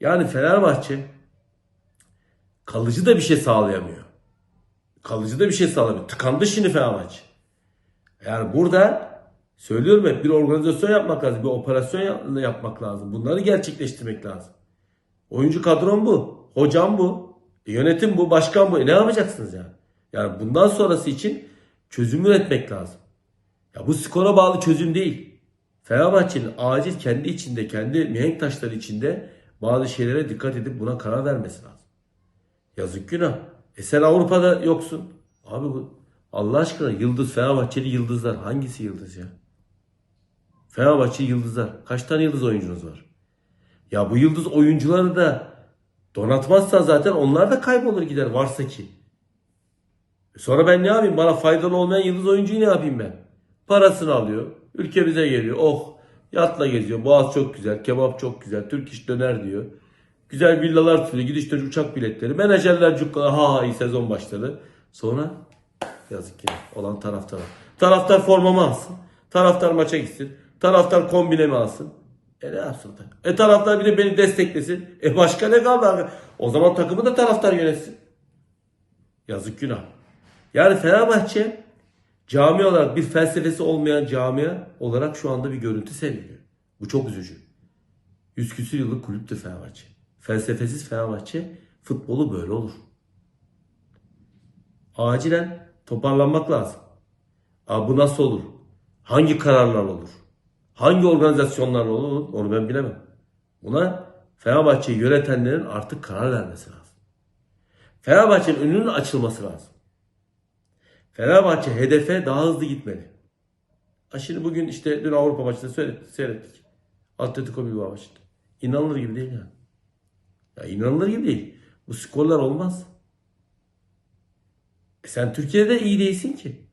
Yani Fenerbahçe kalıcı da bir şey sağlayamıyor. Kalıcı da bir şey sağlamıyor. Tıkandı şimdi Fenerbahçe. Yani burada söylüyorum hep bir organizasyon yapmak lazım. Bir operasyon yap- yapmak lazım. Bunları gerçekleştirmek lazım. Oyuncu kadron bu. Hocam bu. e, yönetim bu. Başkan bu. E ne yapacaksınız yani? Yani bundan sonrası için çözüm üretmek lazım. Ya bu skora bağlı çözüm değil. Fenerbahçe'nin acil kendi içinde, kendi mihenk taşları içinde bazı şeylere dikkat edip buna karar vermesi lazım. Yazık günah. E sen Avrupa'da yoksun. Abi bu Allah aşkına yıldız Fenerbahçeli yıldızlar. Hangisi yıldız ya? Fenerbahçe yıldızlar. Kaç tane yıldız oyuncunuz var? Ya bu yıldız oyuncuları da donatmazsan zaten onlar da kaybolur gider varsa ki. E Sonra ben ne yapayım? Bana faydalı olmayan yıldız oyuncuyu ne yapayım ben? Parasını alıyor. Ülkemize geliyor. Oh yatla geziyor. Boğaz çok güzel. Kebap çok güzel. Türk iş döner diyor. Güzel villalar tutuyor. Gidiş dönüş uçak biletleri. Menajerler cukkalar. Ha ha iyi sezon başladı. Sonra yazık ki olan taraftar. Taraftar formamı alsın. Taraftar maça gitsin. Taraftar kombinemi alsın. E ne yapsın? E taraftar bir de beni desteklesin. E başka ne kaldı? O zaman takımı da taraftar yönetsin. Yazık günah. Yani Fenerbahçe cami olarak bir felsefesi olmayan camia olarak şu anda bir görüntü sergiliyor. Bu çok üzücü. Yüz küsür yıllık kulüptür Fenerbahçe. Felsefesiz Fenerbahçe futbolu böyle olur. Acilen toparlanmak lazım. Aa, bu nasıl olur? Hangi kararlar olur? Hangi organizasyonlarla olur? Onu ben bilemem. Buna Fenerbahçe'yi yönetenlerin artık karar vermesi lazım. Fenerbahçe'nin önünün açılması lazım. Fenerbahçe hedefe daha hızlı gitmeli. Şimdi bugün işte dün Avrupa maçında seyrettik. seyrettik. Atletico Bilbao maçında. İnanılır gibi değil yani. Ya inanılır gibi değil. Bu skorlar olmaz. E sen Türkiye'de iyi değilsin ki.